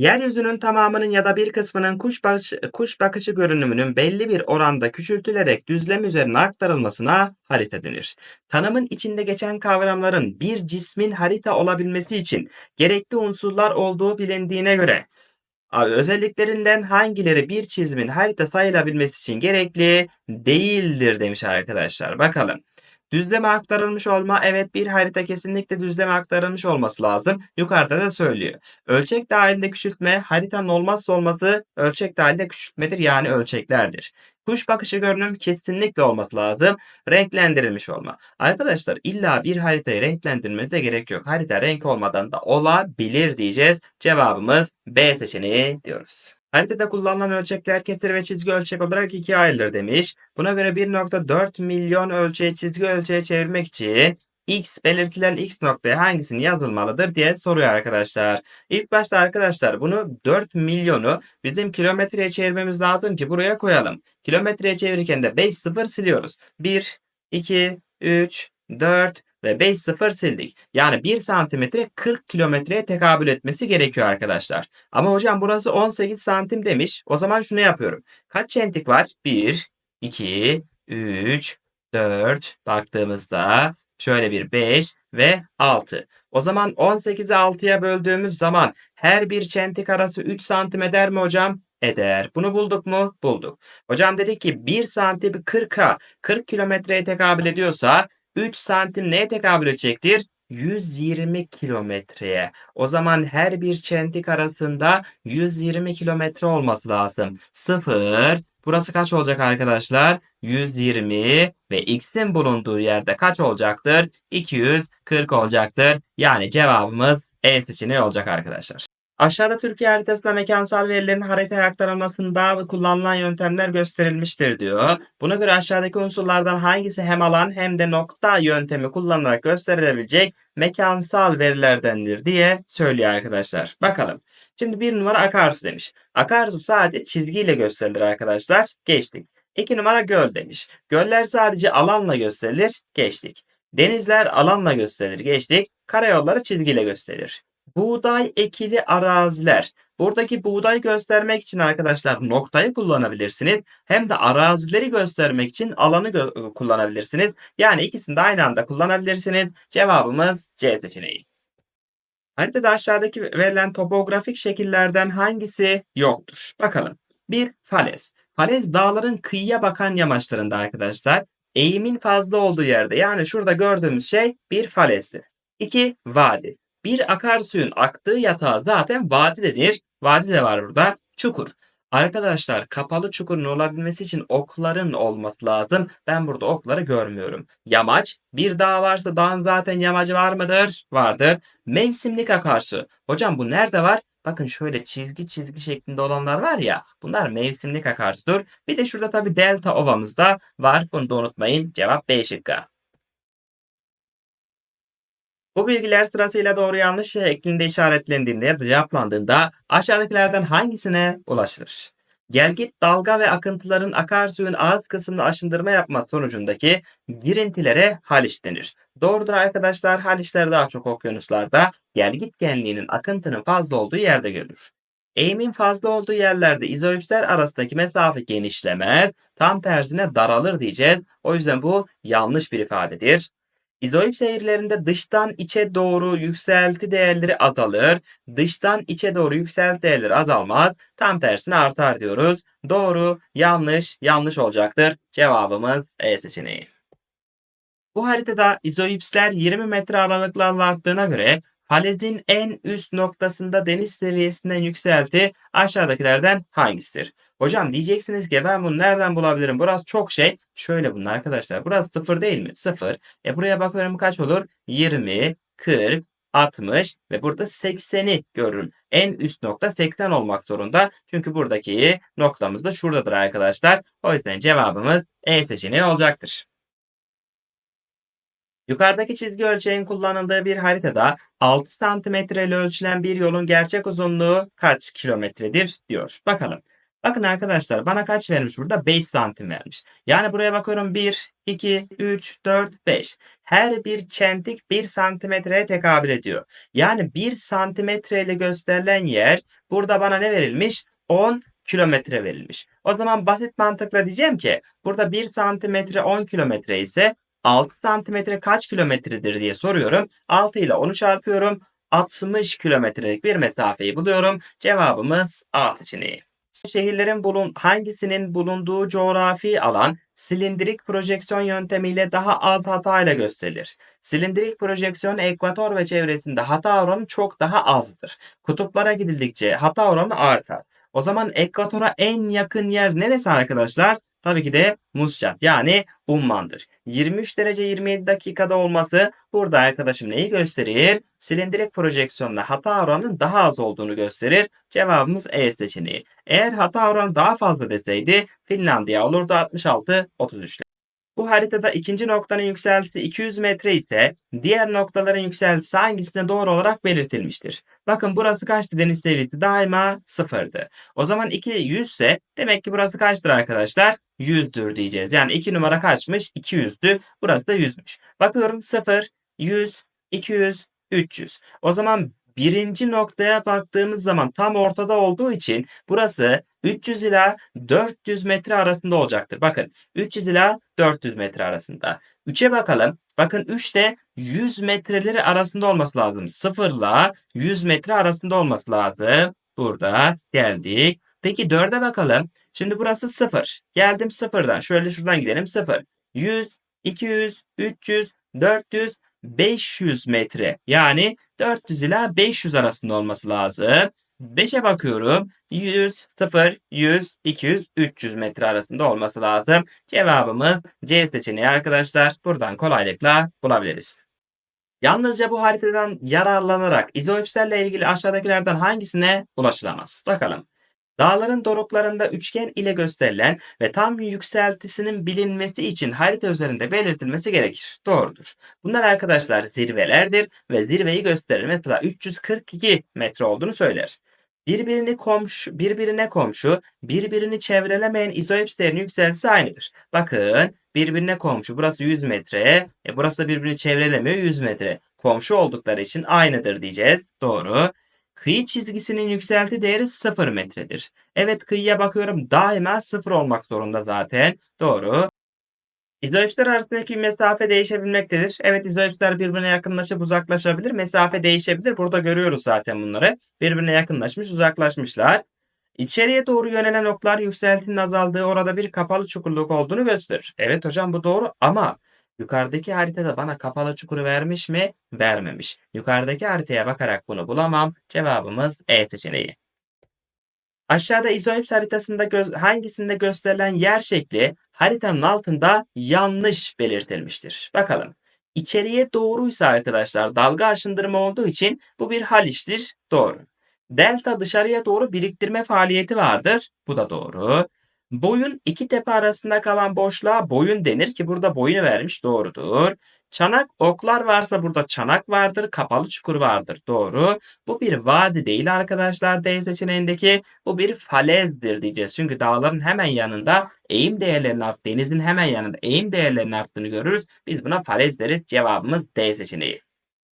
Yeryüzünün tamamının ya da bir kısmının kuş, bakış, kuş bakışı görünümünün belli bir oranda küçültülerek düzlem üzerine aktarılmasına harita denir. Tanımın içinde geçen kavramların bir cismin harita olabilmesi için gerekli unsurlar olduğu bilindiğine göre özelliklerinden hangileri bir çizimin harita sayılabilmesi için gerekli değildir demiş arkadaşlar. Bakalım. Düzleme aktarılmış olma. Evet bir harita kesinlikle düzleme aktarılmış olması lazım. Yukarıda da söylüyor. Ölçek dahilinde küçültme haritanın olmazsa olmazı ölçek dahilinde küçültmedir yani ölçeklerdir. Kuş bakışı görünüm kesinlikle olması lazım. Renklendirilmiş olma. Arkadaşlar illa bir haritayı renklendirmenize gerek yok. Harita renk olmadan da olabilir diyeceğiz. Cevabımız B seçeneği diyoruz. Haritada kullanılan ölçekler kesir ve çizgi ölçek olarak ikiye ayrılır demiş. Buna göre 1.4 milyon ölçeği çizgi ölçeğe çevirmek için x belirtilen x noktaya hangisini yazılmalıdır diye soruyor arkadaşlar. İlk başta arkadaşlar bunu 4 milyonu bizim kilometreye çevirmemiz lazım ki buraya koyalım. Kilometreye çevirirken de 5 sıfır siliyoruz. 1, 2, 3, 4 ve 5 sıfır sildik. Yani 1 santimetre 40 kilometreye tekabül etmesi gerekiyor arkadaşlar. Ama hocam burası 18 santim demiş. O zaman şunu yapıyorum. Kaç çentik var? 1, 2, 3, 4 baktığımızda şöyle bir 5 ve 6. O zaman 18'i 6'ya böldüğümüz zaman her bir çentik arası 3 santim eder mi hocam? Eder. Bunu bulduk mu? Bulduk. Hocam dedik ki 1 santim 40'a 40 kilometreye tekabül ediyorsa 3 santim neye tekabül edecektir? 120 kilometreye. O zaman her bir çentik arasında 120 kilometre olması lazım. 0. Burası kaç olacak arkadaşlar? 120 ve x'in bulunduğu yerde kaç olacaktır? 240 olacaktır. Yani cevabımız E seçeneği olacak arkadaşlar. Aşağıda Türkiye haritasında mekansal verilerin haritaya aktarılmasında kullanılan yöntemler gösterilmiştir diyor. Buna göre aşağıdaki unsurlardan hangisi hem alan hem de nokta yöntemi kullanılarak gösterilebilecek mekansal verilerdendir diye söylüyor arkadaşlar. Bakalım. Şimdi bir numara akarsu demiş. Akarsu sadece çizgiyle gösterilir arkadaşlar. Geçtik. İki numara göl demiş. Göller sadece alanla gösterilir. Geçtik. Denizler alanla gösterilir. Geçtik. Karayolları çizgiyle gösterilir. Buğday ekili araziler. Buradaki buğday göstermek için arkadaşlar noktayı kullanabilirsiniz. Hem de arazileri göstermek için alanı gö- kullanabilirsiniz. Yani ikisini de aynı anda kullanabilirsiniz. Cevabımız C seçeneği. Haritada aşağıdaki verilen topografik şekillerden hangisi yoktur? Bakalım. 1. Falez. Falez dağların kıyıya bakan yamaçlarında arkadaşlar. Eğimin fazla olduğu yerde yani şurada gördüğümüz şey bir falezdir. 2. Vadi. Bir akarsuyun aktığı yatağa zaten vadi denir. Vadi de var burada. Çukur. Arkadaşlar kapalı çukurun olabilmesi için okların olması lazım. Ben burada okları görmüyorum. Yamaç. Bir dağ varsa dağın zaten yamacı var mıdır? Vardır. Mevsimlik akarsu. Hocam bu nerede var? Bakın şöyle çizgi çizgi şeklinde olanlar var ya. Bunlar mevsimlik akarsudur. Bir de şurada tabii delta ovamız da var. Bunu da unutmayın. Cevap B şıkkı. Bu bilgiler sırasıyla doğru yanlış şeklinde işaretlendiğinde ya da cevaplandığında aşağıdakilerden hangisine ulaşılır? Gelgit, dalga ve akıntıların akarsuyun ağız kısmını aşındırma yapması sonucundaki girintilere haliç denir. Doğrudur arkadaşlar. Haliçler daha çok okyanuslarda gelgit genliğinin akıntının fazla olduğu yerde görülür. Eğimin fazla olduğu yerlerde izoipsler arasındaki mesafe genişlemez, tam tersine daralır diyeceğiz. O yüzden bu yanlış bir ifadedir. İzoip seyirlerinde dıştan içe doğru yükselti değerleri azalır. Dıştan içe doğru yükselti değerleri azalmaz. Tam tersine artar diyoruz. Doğru, yanlış, yanlış olacaktır. Cevabımız E seçeneği. Bu haritada izoipsler 20 metre aralıklarla arttığına göre falezin en üst noktasında deniz seviyesinden yükselti aşağıdakilerden hangisidir? Hocam diyeceksiniz ki ben bunu nereden bulabilirim? Burası çok şey. Şöyle bunun arkadaşlar. Burası sıfır değil mi? Sıfır. E buraya bakıyorum kaç olur? 20, 40, 60 ve burada 80'i görürüm. En üst nokta 80 olmak zorunda. Çünkü buradaki noktamız da şuradadır arkadaşlar. O yüzden cevabımız E seçeneği olacaktır. Yukarıdaki çizgi ölçeğin kullanıldığı bir haritada 6 cm ile ölçülen bir yolun gerçek uzunluğu kaç kilometredir diyor. Bakalım. Bakın arkadaşlar bana kaç vermiş burada? 5 santim vermiş. Yani buraya bakıyorum 1, 2, 3, 4, 5. Her bir çentik 1 santimetreye tekabül ediyor. Yani 1 santimetre ile gösterilen yer burada bana ne verilmiş? 10 kilometre verilmiş. O zaman basit mantıkla diyeceğim ki burada 1 santimetre 10 kilometre ise 6 santimetre kaç kilometredir diye soruyorum. 6 ile 10'u çarpıyorum. 60 kilometrelik bir mesafeyi buluyorum. Cevabımız A seçeneği. Şehirlerin bulun hangisinin bulunduğu coğrafi alan silindirik projeksiyon yöntemiyle daha az hatayla gösterilir. Silindirik projeksiyon ekvator ve çevresinde hata oranı çok daha azdır. Kutuplara gidildikçe hata oranı artar. O zaman ekvatora en yakın yer neresi arkadaşlar? Tabii ki de Muscat yani Umman'dır. 23 derece 27 dakikada olması burada arkadaşım neyi gösterir? Silindirik projeksiyonla hata oranının daha az olduğunu gösterir. Cevabımız E seçeneği. Eğer hata oranı daha fazla deseydi Finlandiya olurdu 66-33. Bu haritada ikinci noktanın yükseltisi 200 metre ise diğer noktaların yükseltisi hangisine doğru olarak belirtilmiştir. Bakın burası kaçtı deniz seviyesi? Daima sıfırdı. O zaman 2 100 ise demek ki burası kaçtır arkadaşlar? 100'dür diyeceğiz. Yani 2 numara kaçmış? 200'dü. Burası da 100'müş. Bakıyorum 0, 100, 200, 300. O zaman birinci noktaya baktığımız zaman tam ortada olduğu için burası 300 ila 400 metre arasında olacaktır. Bakın 300 ila 400 metre arasında. 3'e bakalım. Bakın 3 de 100 metreleri arasında olması lazım. 0 ile 100 metre arasında olması lazım. Burada geldik. Peki 4'e bakalım. Şimdi burası 0. Geldim 0'dan. Şöyle şuradan gidelim 0. 100, 200, 300, 400, 500 metre. Yani 400 ila 500 arasında olması lazım. 5'e bakıyorum. 100, 0, 100, 200, 300 metre arasında olması lazım. Cevabımız C seçeneği arkadaşlar. Buradan kolaylıkla bulabiliriz. Yalnızca bu haritadan yararlanarak izoipslerle ilgili aşağıdakilerden hangisine ulaşılamaz? Bakalım. Dağların doruklarında üçgen ile gösterilen ve tam yükseltisinin bilinmesi için harita üzerinde belirtilmesi gerekir. Doğrudur. Bunlar arkadaşlar zirvelerdir ve zirveyi gösterir. Mesela 342 metre olduğunu söyler. Birbirini komşu, birbirine komşu, birbirini çevrelemeyen izoipslerin yükseltisi aynıdır. Bakın birbirine komşu. Burası 100 metre. E burası da birbirini çevrelemiyor 100 metre. Komşu oldukları için aynıdır diyeceğiz. Doğru. Kıyı çizgisinin yükselti değeri 0 metredir. Evet kıyıya bakıyorum daima 0 olmak zorunda zaten. Doğru. İzoipsler arasındaki mesafe değişebilmektedir. Evet izoipsler birbirine yakınlaşıp uzaklaşabilir. Mesafe değişebilir. Burada görüyoruz zaten bunları. Birbirine yakınlaşmış, uzaklaşmışlar. İçeriye doğru yönelen oklar yükseltinin azaldığı orada bir kapalı çukurluk olduğunu gösterir. Evet hocam bu doğru ama yukarıdaki haritada bana kapalı çukuru vermiş mi? Vermemiş. Yukarıdaki haritaya bakarak bunu bulamam. Cevabımız E seçeneği. Aşağıda izoips haritasında göz, hangisinde gösterilen yer şekli haritanın altında yanlış belirtilmiştir. Bakalım. İçeriye doğruysa arkadaşlar dalga aşındırma olduğu için bu bir haliçtir. Doğru. Delta dışarıya doğru biriktirme faaliyeti vardır. Bu da doğru. Boyun iki tepe arasında kalan boşluğa boyun denir ki burada boyunu vermiş. Doğrudur. Çanak oklar varsa burada çanak vardır. Kapalı çukur vardır. Doğru. Bu bir vadi değil arkadaşlar D seçeneğindeki. Bu bir falezdir diyeceğiz. Çünkü dağların hemen yanında eğim değerlerinin art, denizin hemen yanında eğim değerlerinin arttığını görürüz. Biz buna falez deriz. Cevabımız D seçeneği.